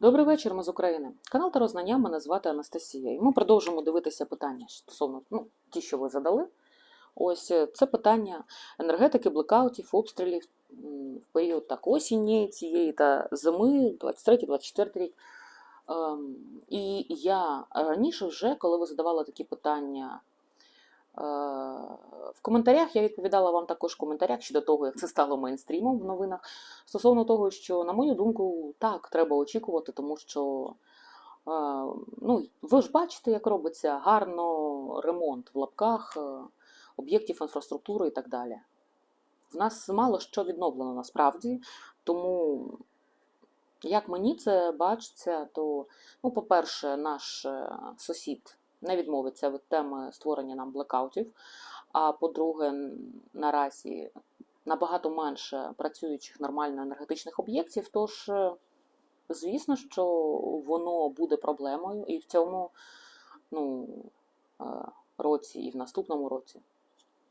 Добрий вечір, ми з України. Канал Тарознання, мене звати Анастасія. І ми продовжуємо дивитися питання стосовно ну, ті, що ви задали. Ось е, це питання енергетики, блекаутів, обстрілів в період так осінні цієї та зими, 23-24 рік. Ем, І я раніше вже, коли ви задавали такі питання в коментарях, я відповідала вам також в коментарях щодо того, як це стало мейнстрімом в новинах. Стосовно того, що, на мою думку, так, треба очікувати, тому що е, ну, ви ж бачите, як робиться гарно ремонт в лапках е, об'єктів інфраструктури і так далі. В нас мало що відновлено насправді, тому як мені це бачиться, то, ну, по-перше, наш е, сусід не відмовиться від теми створення нам блекаутів. А по-друге, наразі набагато менше працюючих нормально енергетичних об'єктів. Тож, е, звісно, що воно буде проблемою і в цьому ну, е, році, і в наступному році.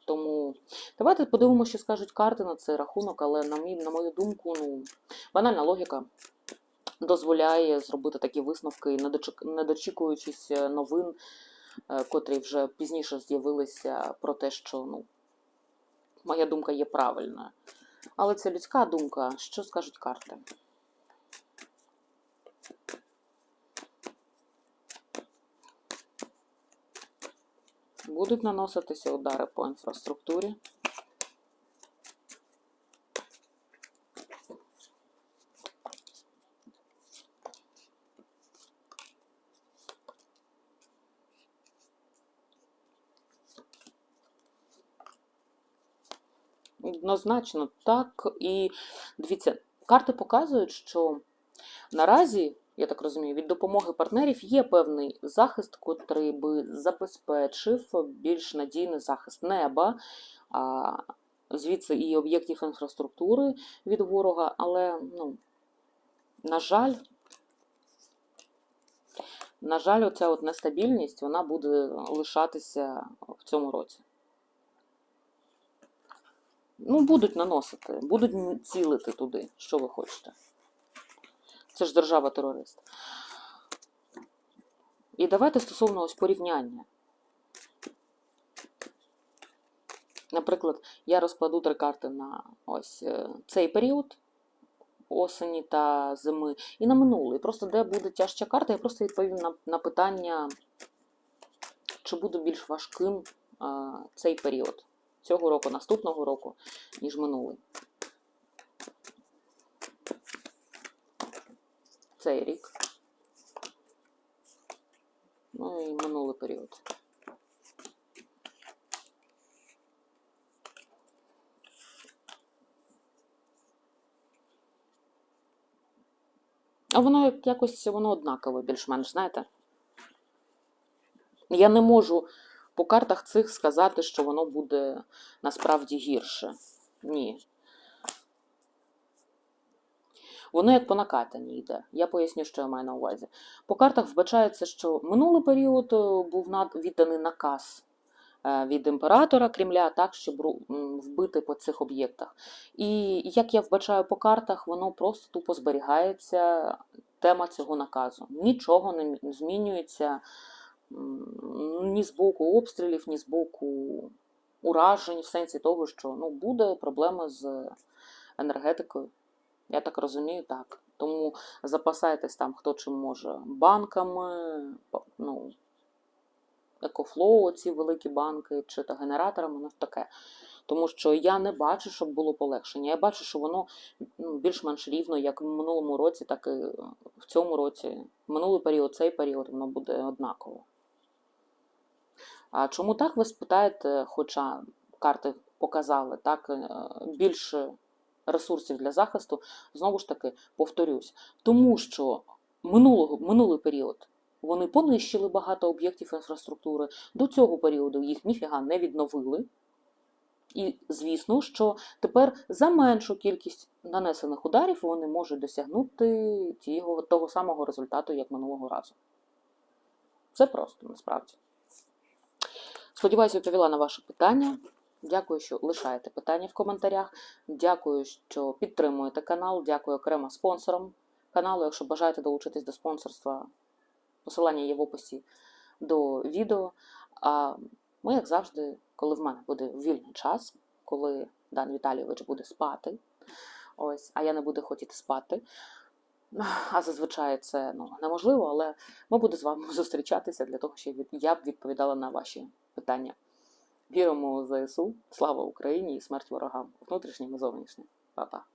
Тому давайте подивимося, що скажуть карти на цей рахунок, але на, мій, на мою думку, ну, банальна логіка дозволяє зробити такі висновки, не дочікуючись е, новин, е, котрі вже пізніше з'явилися про те, що ну, моя думка є правильною. Але це людська думка. Що скажуть карти? Будуть наноситися удари по інфраструктурі. Однозначно, так. І дивіться, карти показують, що наразі, я так розумію, від допомоги партнерів є певний захист, котрий би забезпечив більш надійний захист неба, звідси і об'єктів інфраструктури від ворога. Але, ну, на жаль, на жаль, оця от нестабільність вона буде лишатися в цьому році. Ну, будуть наносити, будуть цілити туди, що ви хочете. Це ж держава-терорист. І давайте стосовно ось порівняння. Наприклад, я розкладу три карти на ось е, цей період осені та зими і на минулий. Просто де буде тяжча карта, я просто відповім на, на питання, чи буде більш важким а, цей період цього року, наступного року, ніж минулий. Цей рік. Ну і минулий період. А воно як- якось воно однакове, більш-менш, знаєте? Я не можу по картах цих сказати, що воно буде насправді гірше. Ні. Воно як по накатанні йде. Я поясню, що я маю на увазі. По картах вбачається, що минулий період е, був відданий наказ е, від імператора Кремля, так, щоб вбити по цих об'єктах. І як я вбачаю по картах, воно просто тупо зберігається тема цього наказу. Нічого не змінюється ні з боку обстрілів, ні з боку уражень, в сенсі того, що ну, буде проблема з енергетикою. Я так розумію, так. Тому запасайтесь там, хто чим може, банками, ну, екофлоу, ці великі банки, чи та генераторами, ну таке. Тому що я не бачу, щоб було полегшення. Я бачу, що воно ну, більш-менш рівно, як в минулому році, так і в цьому році. Минулий період, цей період, воно буде однаково. А чому так ви спитаєте, хоча карти показали так, е, більше ресурсів для захисту, знову ж таки, повторюсь, тому що минулого, минулий період вони понищили багато об'єктів інфраструктури, до цього періоду їх ніфіга не відновили. І звісно, що тепер за меншу кількість нанесених ударів вони можуть досягнути того самого результату, як минулого разу. Це просто насправді. Сподіваюся, відповіла на ваше питання. Дякую, що лишаєте питання в коментарях. Дякую, що підтримуєте канал. Дякую окремо спонсорам каналу. Якщо бажаєте долучитись до спонсорства, посилання є в описі до відео. А ми, як завжди, коли в мене буде вільний час, коли Дан Віталійович буде спати, ось, а я не буду хотіти спати. А зазвичай це ну, неможливо, але ми будемо з вами зустрічатися для того, щоб я б відповідала на ваші питання. Віримо у ЗСУ, слава Україні і смерть ворогам, внутрішнім і зовнішнім. Па-па.